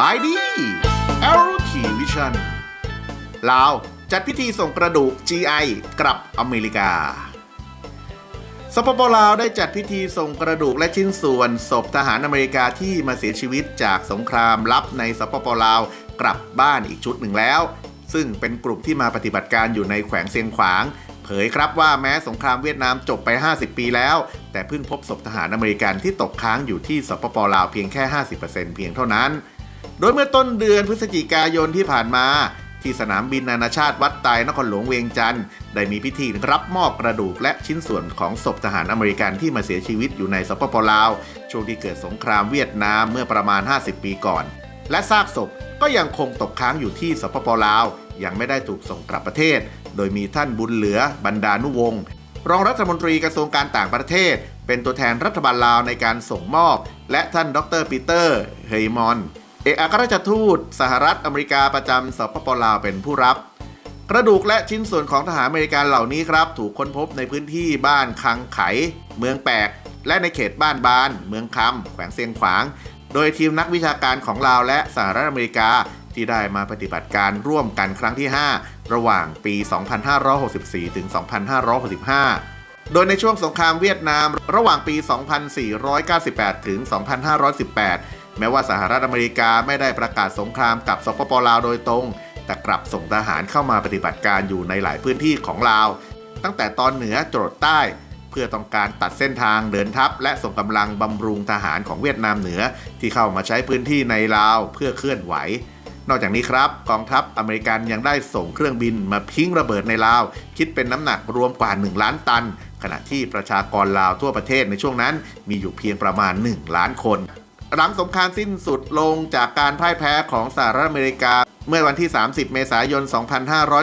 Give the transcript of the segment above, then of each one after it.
บายดีเอลทีวิชันลาว จัดพิธีส่งกระดูก GI กลับอเมริกา สปปลาวได้จัดพิธีส่งกระดูกและชิ้นส่วนศพทหารอเมริกาที่มาเสียชีวิตจากสงครามลับในสปปลาวกลับบ้านอีกชุดหนึ่งแล้ว ซึ่งเป็นกลุ่มที่มาปฏิบัติการอยู่ในแขวงเซียงขวาง เผยครับว่าแม้สงครามเวียดนามจบไป 50 ปีแล้ว แต่เพิ่งพบศพทหารอเมริกันที่ตกค้างอยู่ที่สปปลาวเพียงแค่ 50%เพียงเท่านั้น โดยเมื่อต้นเดือนพฤศจิกายนที่ผ่านมา ที่สนามบินนานาชาติวัดไตรนครหลวงเวียงจันทร์ได้มีพิธีรับมอบกระดูกและชิ้นส่วนของศพทหารอเมริกันที่มาเสียชีวิตอยู่ในสปปลาวช่วงที่เกิดสงครามเวียดนามเมื่อประมาณ 50 ปีก่อน และซากศพก็ยังคงตกค้างอยู่ที่สปปลาว ยังไม่ได้ถูกส่งกลับประเทศ โดยมีท่านบุญเหลือบรรดานุวงศ์รองรัฐมนตรีกระทรวงการต่างประเทศ เป็นตัวแทนรัฐบาลลาวในการส่งมอบ และท่านดรปีเตอร์เฮยมอน เอกอัครราชทูต สหรัฐอเมริกาประจำสปปลาวเป็นผู้รับ กระดูกและชิ้นส่วนของทหารอเมริกันเหล่านี้ครับ ถูกค้นพบในพื้นที่บ้านคังไข เมืองแปก และในเขตบ้านบาน เมืองคำแขวงเซียงขวาง โดยทีมนักวิชาการของลาวและสหรัฐอเมริกาที่ได้มาปฏิบัติการร่วมกันครั้งที่ 5 ระหว่างปี 2564 ถึง 2565 โดยในช่วงสงครามเวียดนามระหว่างปี 2498 ถึง 2518 แม้ว่าสหรัฐอเมริกาไม่ได้ประกาศสงครามกับสปปลาวโดยตรง แต่กลับส่งทหารเข้ามาปฏิบัติการอยู่ในหลายพื้นที่ของลาว ตั้งแต่ตอนเหนือจรดใต้ เพื่อต้องการตัดเส้นทางเดินทัพ และส่งกำลังบำรุงทหารของเวียดนามเหนือ ที่เข้ามาใช้พื้นที่ในลาวเพื่อเคลื่อนไหวนอกจากนี้ครับ กองทัพอเมริกันยังได้ส่งเครื่องบินมาพิ้งระเบิดในลาว คิดเป็นน้ำหนักรวมกว่า 1 ล้านตัน ขณะที่ประชากรลาวทั่วประเทศในช่วงนั้นมีอยู่เพียงประมาณ 1 ล้านคน หลังสงครามสิ้นสุดลงจากการพ่ายแพ้ของสหรัฐอเมริกา เมื่อวันที่ 30 เมษายน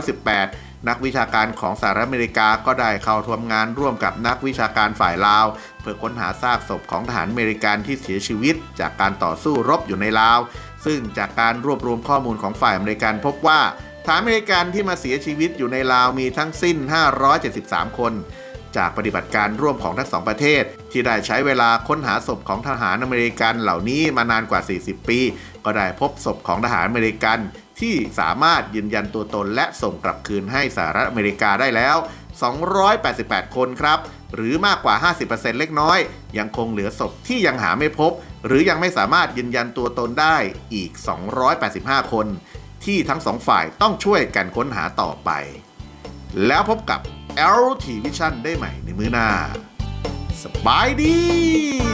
2518 นักวิชาการของสหรัฐอเมริกาก็ได้เข้าทำงานร่วมกับนักวิชาการฝ่ายลาว เพื่อค้นหาซากศพของทหารอเมริกันที่เสียชีวิต จากการต่อสู้รบอยู่ในลาว ซึ่งจากการรวบรวมข้อมูลของฝ่ายอเมริกันพบว่าทหารอเมริกันที่มาเสียชีวิตอยู่ในลาวมีทั้งสิ้น 573 คน จากปฏิบัติการร่วมของทั้งสองประเทศ ที่ได้ใช้เวลาค้นหาศพของทหารอเมริกันเหล่านี้มานานกว่า 40 ปี ก็ได้พบศพของทหารอเมริกัน ที่สามารถยืนยันตัวตนและส่งกลับคืนให้สหรัฐอเมริกาได้แล้ว 288 คนครับ หรือมากกว่า 50%เล็กน้อย ยังคงเหลือศพที่ยังหาไม่พบ หรือยังไม่สามารถยืนยันตัวตนได้อีก 285 คน ที่ทั้งสองฝ่ายต้องช่วยกันค้นหาต่อไป แล้วพบกับ LT Vision ได้ใหม่ในมือหน้า สบายดี